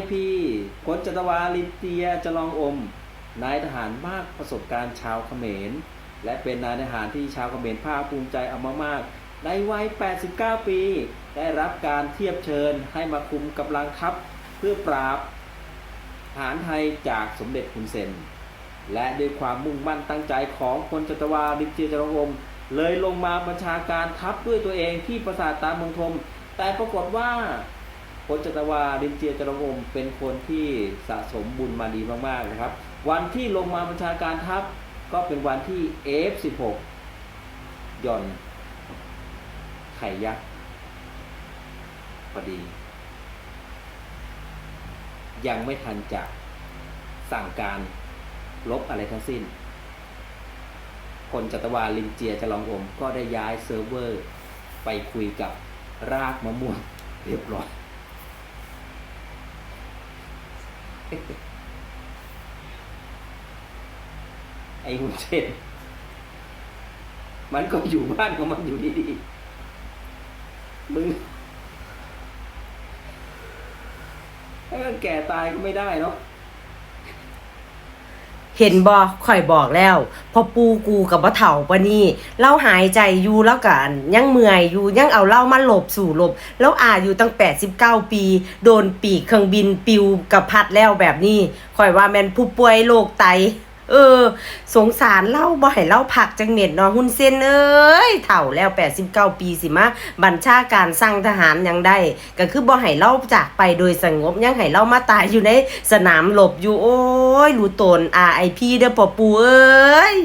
RIP พลจัตวาลิเตียจลองอม นายทหารมากประสบการณ์ชาวเขมร และเป็นนายทหารที่ชาวเขมรภาคภูมิใจเอามากๆในวัย 89 ปี ได้รับการเทียบเชิญให้มาคุมกำลังทัพเพื่อปราบทหารไทยจากสมเด็จคุณเซน และด้วยความมุ่งมั่นตั้งใจของพลจัตวาลิเตียจลองอม เลยลงมาบัญชาการทัพด้วยตัวเองที่ปราสาทตาเมืองทม แต่ปรากฏว่า พลจัตวาลินเจียจรวงเป็นคนที่สะสมบุญมาดีมากๆนะครับ วันที่ลงมาบัญชาการทัพก็เป็นวันที่ F16 หย่อนไข่ยักษ์พอดี ยังไม่ทันจะสั่งการลบอะไรทั้งสิ้นพลจัตวาลินเจียจรองอมก็ได้ย้ายเซิร์ฟเวอร์ ไปคุยกับรากมะม่วงเรียบร้อย ไอ้หุ่นเช่นมันก็อยู่บ้านของมันอยู่ดีๆมึงให้มันแก่ตายก็ไม่ได้เนาะ เห็นบอข่อยบอกแล้ว พอปูกูกับบ่เถ่าปะนี่เล่าหายใจอยู่แล้วกันยังเมื่อยอยู่ยังเอาเล่ามาหลบสู่หลบ แล้วอายุตั้ง 89 ปี โดนปีกเครื่องบินปิวกับพัดแล้วแบบนี้ข่อยว่าแมนผู้ป่วยโรคไต เออ สงสารเล่าบ่ให้เล่าผักจังเน็ดเนาะหุ่นเส้นเอ้ยเถ่าแล้ว 89 ปีสิมาบัญชาการสร้างทหารยังได้ ก็คือบ่ให้เล่าจากไปโดยสงบยังให้เล่ามาตายอยู่ในสนามหลบอยู่โอ้ยรู้ตน RIP เด้อปอปูเอ้ย